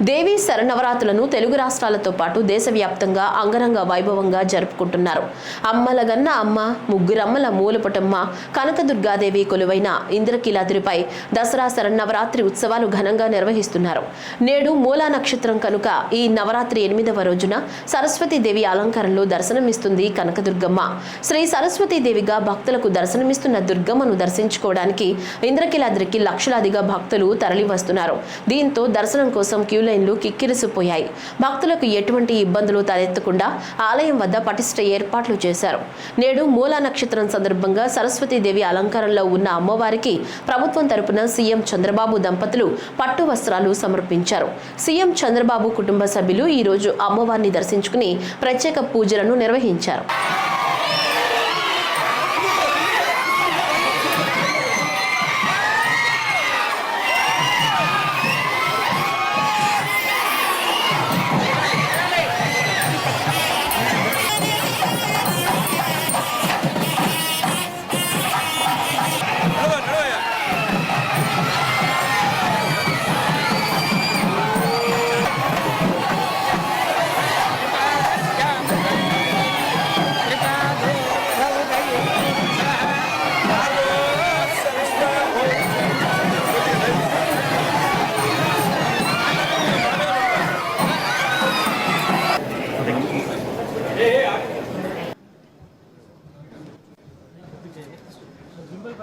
దేవీ శరణవరాత్రులను తెలుగు రాష్ట్రాలతో పాటు దేశవ్యాప్తంగా అంగరంగ వైభవంగా జరుపుకుంటున్నారు. అమ్మలగన్న అమ్మ ముగ్గురమ్మల మూలపటమ్మ కనకదుర్గాదేవి కొలువైన ఇంద్రకీలాద్రిపై దసరా శరణవరాత్రి ఉత్సవాలు ఘనంగా నిర్వహిస్తున్నారు. నేడు మూలా నక్షత్రం కనుక ఈ నవరాత్రి ఎనిమిదవ రోజున సరస్వతీదేవి అలంకారంలో దర్శనమిస్తుంది కనకదుర్గమ్మ. శ్రీ సరస్వతీదేవిగా భక్తులకు దర్శనమిస్తున్న దుర్గమ్మను దర్శించుకోవడానికి ఇంద్రకీలాద్రికి లక్షలాదిగా భక్తులు తరలి వస్తున్నారు దీంతో దర్శనం కోసం క్యూ లైన్లు కిక్కిరిసిపోయాయి. భక్తులకు ఎటువంటి ఇబ్బందులు తలెత్తకుండా ఆలయం వద్ద పటిష్ట ఏర్పాట్లు చేశారు. నేడు మూలా నక్షత్రం సందర్భంగా సరస్వతీదేవి అలంకారంలో ఉన్న అమ్మవారికి ప్రభుత్వం తరపున సీఎం చంద్రబాబు దంపతులు పట్టు వస్త్రాలు సమర్పించారు. సీఎం చంద్రబాబు కుటుంబ సభ్యులు ఈ రోజు అమ్మవారిని దర్శించుకుని ప్రత్యేక పూజలను నిర్వహించారు.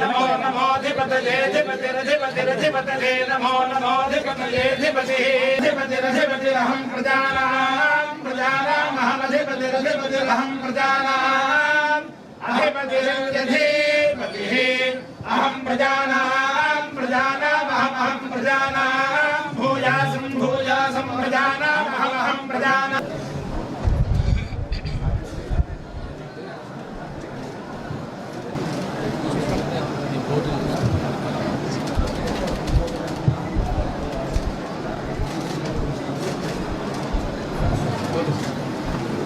नमो नमोधिपतये नमो नमोधिपतये धिपतिरधिपतिरहं प्रजानां प्रजानामहमधिपतिरधिपतिरहं प्रजानाम् अधिपतिरधिपतिः अहं प्रजानां प्रजानामहमहं प्रजानां भूयासं भूयासं प्रजानामहमहं प्रजानाम्